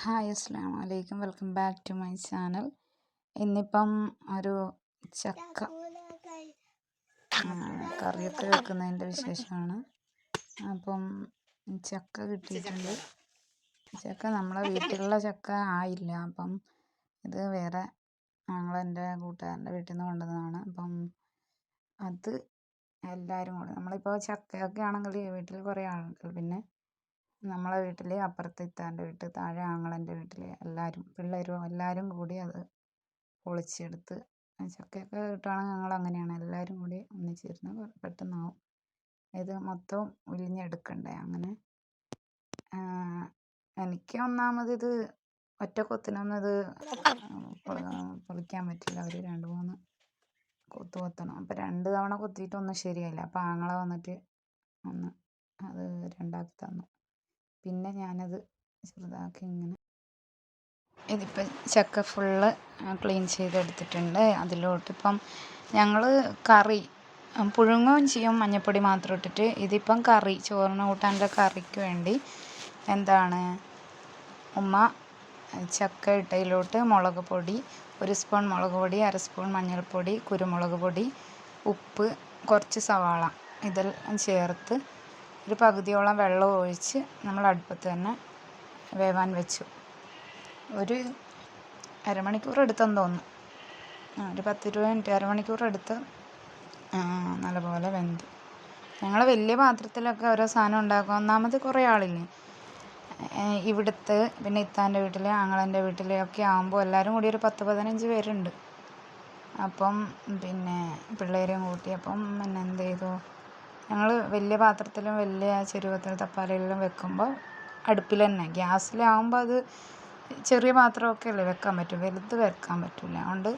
Hi അസ്സാം വലൈക്കും welcome back to my channel. ഇന്നിപ്പം ഒരു ചക്ക കറിയൊക്കെ വെക്കുന്നതിന്റെ വിശേഷമാണ്. അപ്പം ചക്ക കിട്ടിയിട്ടുണ്ട്. ചക്ക നമ്മളെ വീട്ടിലുള്ള ചക്ക ആയില്ല. അപ്പം ഇത് വേറെ ഞങ്ങളെന്റെ കൂട്ടുകാരന്റെ വീട്ടിൽ നിന്ന് കൊണ്ടുവന്നതാണ്. അപ്പം അത് എല്ലാവരും കൂടെ നമ്മളിപ്പോൾ ചക്കയൊക്കെ ആണെങ്കിൽ വീട്ടിൽ കുറേ ആളുണ്ട് പിന്നെ നമ്മളെ വീട്ടിൽ അപ്പുറത്തെ ഇത്താന്റെ വീട്ടിൽ താഴെ ആങ്ങളന്റെ വീട്ടിൽ എല്ലാവരും പിള്ളേരും എല്ലാവരും കൂടി അത് പൊളിച്ചെടുത്ത് ചക്കയൊക്കെ കിട്ടുകയാണെങ്കിൽ ഞങ്ങൾ അങ്ങനെയാണ്. എല്ലാവരും കൂടി ഒന്നിച്ചിരുന്ന് പെട്ടെന്നാവും. ഇത് മൊത്തം ഉലിഞ്ഞെടുക്കണ്ടേ അങ്ങനെ? എനിക്ക് ഒന്നാമത് ഇത് ഒറ്റ കൊത്തിനൊന്നും ഇത് പൊളിക്കാൻ പറ്റില്ല. ഒരു രണ്ട് മൂന്ന് കൊത്ത് കൊത്തണം. അപ്പോൾ രണ്ട് തവണ കൊത്തിയിട്ടൊന്നും ശരിയായില്ല. അപ്പോൾ ആങ്ങള വന്നിട്ട് ഒന്ന് അത് രണ്ടാക്കി തന്നു. പിന്നെ ഞാനത് ചെറുതാക്കി ഇങ്ങനെ ഇതിപ്പോൾ ചക്ക ഫുള്ള് ക്ലീൻ ചെയ്തെടുത്തിട്ടുണ്ട്. അതിലോട്ടിപ്പം ഞങ്ങൾ കറി പുഴുങ്ങുകയും ചെയ്യും. മഞ്ഞൾപ്പൊടി മാത്രം ഇട്ടിട്ട് ഇതിപ്പം കറി ചോറിന് കൂട്ടാന്റെ കറിക്ക് വേണ്ടി എന്താണ് ഉമ്മ ചക്ക ഇട്ടയിലോട്ട് മുളക് പൊടി ഒരു സ്പൂൺ മുളക് പൊടി അര സ്പൂൺ മഞ്ഞൾപ്പൊടി കുരുമുളക് പൊടി ഉപ്പ് കുറച്ച് സവാള ഇതെല്ലാം ചേർത്ത് ഒരു പകുതിയോളം വെള്ളം ഒഴിച്ച് നമ്മൾ അടുപ്പത്ത് തന്നെ വേവാൻ വെച്ചു. ഒരു അരമണിക്കൂർ എടുത്തെന്ന് തോന്നുന്നു. ഒരു പത്ത് ഇരുപത് മിനിറ്റ് അരമണിക്കൂർ എടുത്ത് നല്ലപോലെ വെന്തു. ഞങ്ങൾ വലിയ പാത്രത്തിലൊക്കെ ഓരോ സാധനം ഉണ്ടാക്കും. ഒന്നാമത് കുറേ ആളില്ലേ? ഇവിടുത്തെ പിന്നെ ഇത്താന്റെ വീട്ടിൽ ആങ്ങളന്റെ വീട്ടിൽ ഒക്കെ ആകുമ്പോൾ എല്ലാവരും കൂടി ഒരു പത്ത് പതിനഞ്ച് പേരുണ്ട്. അപ്പം പിന്നെ പിള്ളേരെയും കൂട്ടി അപ്പം പിന്നെ എന്ത് ചെയ്തു? ഞങ്ങൾ വലിയ പാത്രത്തിലും വലിയ ചെരുവത്തിൽ തപ്പാലയിലും വെക്കുമ്പോൾ അടുപ്പിൽ തന്നെ ഗ്യാസിലാകുമ്പോൾ അത് ചെറിയ പാത്രമൊക്കെ അല്ലേ വെക്കാൻ പറ്റും. വലുത് വെക്കാൻ പറ്റില്ല അതുകൊണ്ട്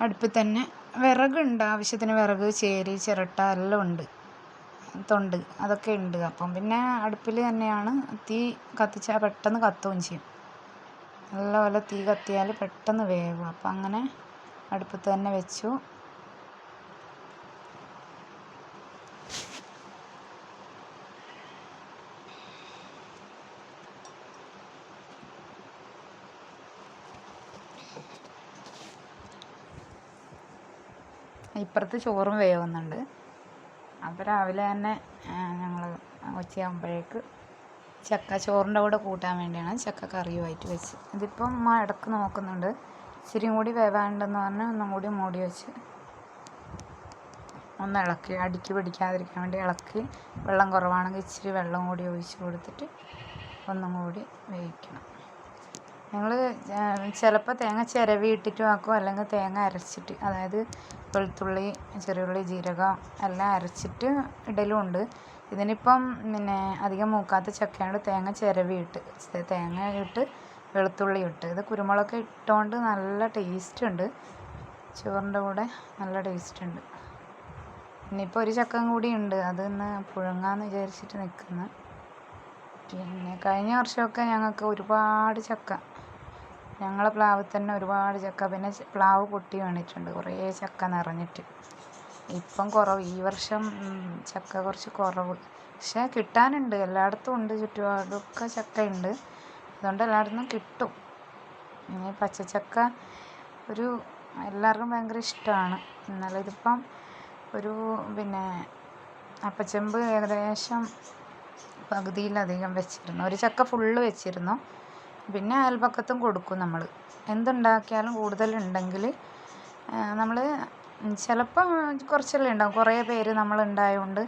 അടുപ്പിൽ തന്നെ വിറകുണ്ട്. ആവശ്യത്തിന് വിറക് ചേരി ചിരട്ട എല്ലാം ഉണ്ട്. തൊണ്ട് അതൊക്കെ ഉണ്ട്. അപ്പം പിന്നെ അടുപ്പിൽ തന്നെയാണ് തീ കത്തിച്ചാൽ പെട്ടെന്ന് കത്തുകയും ചെയ്യും. നല്ലപോലെ തീ കത്തിയാൽ പെട്ടെന്ന് വേവും. അപ്പം അങ്ങനെ അടുപ്പത്ത് തന്നെ വെച്ചു. ഇപ്പുറത്ത് ചോറും വേവുന്നുണ്ട്. അപ്പോൾ രാവിലെ തന്നെ ഞങ്ങൾ ഉച്ചയാകുമ്പോഴേക്ക് ചക്ക ചോറിന്റെ കൂടെ കൂട്ടാൻ വേണ്ടിയാണ് ചക്ക കറിയുമായിട്ട് വെച്ച്. ഇതിപ്പം ഉമ്മ ഇടയ്ക്ക് നോക്കുന്നുണ്ട്. ഇച്ചിരി കൂടി വേവാനുണ്ടെന്ന് പറഞ്ഞ് ഒന്നും കൂടി മൂടി വെച്ച് ഒന്ന് ഇളക്കി അടുക്കി പിടിക്കാതിരിക്കാൻ വേണ്ടി ഇളക്കി വെള്ളം കുറവാണെങ്കിൽ ഇച്ചിരി വെള്ളം കൂടി ഒഴിച്ച് കൊടുത്തിട്ട് ഒന്നും കൂടി വേവിക്കണം. ഞങ്ങൾ ചിലപ്പോൾ തേങ്ങ ചിരവി ഇട്ടിട്ടും ആക്കും അല്ലെങ്കിൽ തേങ്ങ അരച്ചിട്ട്. അതായത് വെളുത്തുള്ളി ചെറിയുള്ളി ജീരകം എല്ലാം അരച്ചിട്ട് ഇടലുമുണ്ട് ഇതിനിപ്പം പിന്നെ അധികം മൂക്കാത്ത ചക്കയായതുകൊണ്ട് തേങ്ങ ചിരവി ഇട്ട് തേങ്ങ ഇട്ട് വെളുത്തുള്ളി ഇട്ട്. ഇത് കുരുമുളക് ഇട്ടുകൊണ്ട് നല്ല ടേസ്റ്റ് ഉണ്ട്. ചോറിന്റെ കൂടെ നല്ല ടേസ്റ്റ് ഉണ്ട്. ഇനിയിപ്പോൾ ഒരു ചക്കം കൂടി ഉണ്ട്. അതൊന്ന് പുഴുങ്ങാന്ന് വിചാരിച്ചിട്ട് നിൽക്കുന്നു. പിന്നെ കഴിഞ്ഞ വർഷമൊക്കെ ഞങ്ങൾക്ക് ഒരുപാട് ചക്ക ഞങ്ങളെ പ്ലാവിൽ തന്നെ ഒരുപാട് ചക്ക പിന്നെ പ്ലാവ് പൊട്ടി വീണിട്ടുണ്ട് കുറേ ചക്ക നിറഞ്ഞിട്ട്. ഇപ്പം കുറവ് ഈ വർഷം ചക്ക കുറച്ച് കുറവ്. പക്ഷേ കിട്ടാനുണ്ട് എല്ലായിടത്തും ഉണ്ട് ചുറ്റുപാടൊക്കെ ചക്ക ഉണ്ട് അതുകൊണ്ട് എല്ലായിടത്തും കിട്ടും. ഇനി പച്ചച്ചക്ക ഒരു എല്ലാവർക്കും ഭയങ്കര ഇഷ്ടമാണ്. എന്നാലും ഇതിപ്പം ഒരു പിന്നെ അപ്പച്ചെമ്പ് ഏകദേശം പകുതിയിലധികം വെച്ചിരുന്നു. ഒരു ചക്ക ഫുള്ള് വെച്ചിരുന്നു. പിന്നെ അയൽപക്കത്തും കൊടുക്കും നമ്മൾ എന്തുണ്ടാക്കിയാലും കൂടുതലുണ്ടെങ്കിൽ നമ്മൾ ചിലപ്പം കുറച്ചല്ലേ ഉണ്ടാവും. കുറേ പേര് നമ്മൾ ഉണ്ടായതുകൊണ്ട്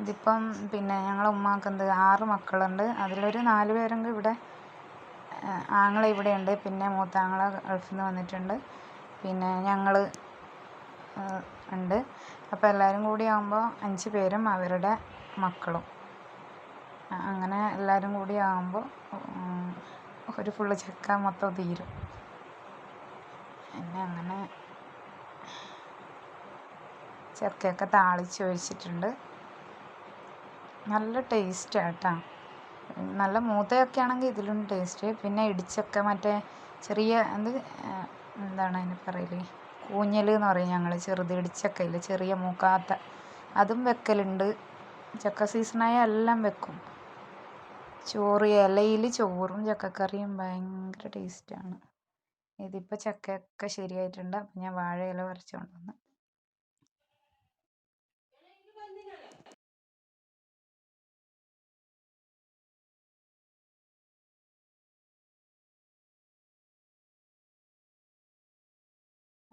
ഇതിപ്പം പിന്നെ ഞങ്ങളെ ഉമ്മാക്ക് എന്ത് ആറ് മക്കളുണ്ട്. അതിലൊരു നാല് പേരെങ്കിലും ഇവിടെ ആങ്ങള ഇവിടെയുണ്ട്. പിന്നെ മൂത്താങ്ങള ഗൾഫിൽ നിന്ന് വന്നിട്ടുണ്ട്. പിന്നെ ഞങ്ങൾ ഉണ്ട്. അപ്പോൾ എല്ലാവരും കൂടി ആകുമ്പോൾ അഞ്ച് പേരും അവരുടെ മക്കളും. അങ്ങനെ എല്ലാവരും കൂടി ആകുമ്പോൾ ഒരു ഫുള്ള് ചക്ക മൊത്തം തീരും. പിന്നെ അങ്ങനെ ചക്കയൊക്കെ താളിച്ച് ഒഴിച്ചിട്ടുണ്ട് നല്ല ടേസ്റ്റാണ് കേട്ടോ നല്ല മൂത്തയൊക്കെ ആണെങ്കിൽ ഇതിലും ടേസ്റ്റ് പിന്നെ ഇടിച്ചക്ക മറ്റേ ചെറിയ എന്ത് എന്താണ് അതിന് പറയൽ? കൂഞ്ഞൽ എന്ന് പറയും ഞങ്ങൾ ചെറുത് ഇടിച്ചൊക്കെ ഇല്ല ചെറിയ മൂക്കാത്ത. അതും വെക്കലുണ്ട്. ചക്ക സീസണായ എല്ലാം വെക്കും. ചോറ് ഇലയിൽ ചോറും ചക്കക്കറിയും ഭയങ്കര ടേസ്റ്റാണ്. ഇതിപ്പോൾ ചക്കയൊക്കെ ശരിയായിട്ടുണ്ട്. അപ്പം ഞാൻ വാഴ ഇല കൊണ്ടുവന്ന്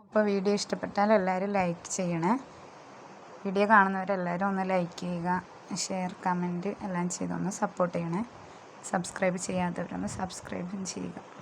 അപ്പോൾ വീഡിയോ ഇഷ്ടപ്പെട്ടാൽ എല്ലാവരും ലൈക്ക് ചെയ്യണേ. വീഡിയോ കാണുന്നവരെല്ലാവരും ഒന്ന് ലൈക്ക് ചെയ്യുക. ഷെയർ കമന്റ് എല്ലാം ചെയ്തൊന്ന് സപ്പോർട്ട് ചെയ്യണേ. സബ്സ്ക്രൈബ് ചെയ്യാത്തവരൊന്ന് സബ്സ്ക്രൈബും ചെയ്യുക.